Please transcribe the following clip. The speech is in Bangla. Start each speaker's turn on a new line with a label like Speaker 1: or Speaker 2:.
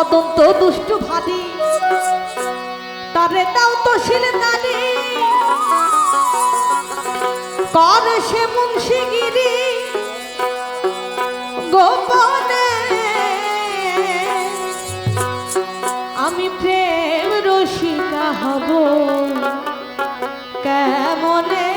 Speaker 1: অদন্ত দুষ্ট ভাবি তারে দাও তো শিলদানি কর সে মুন্সিগিরি। গোপনে আমি প্রেম রসিকা হব। কেমনে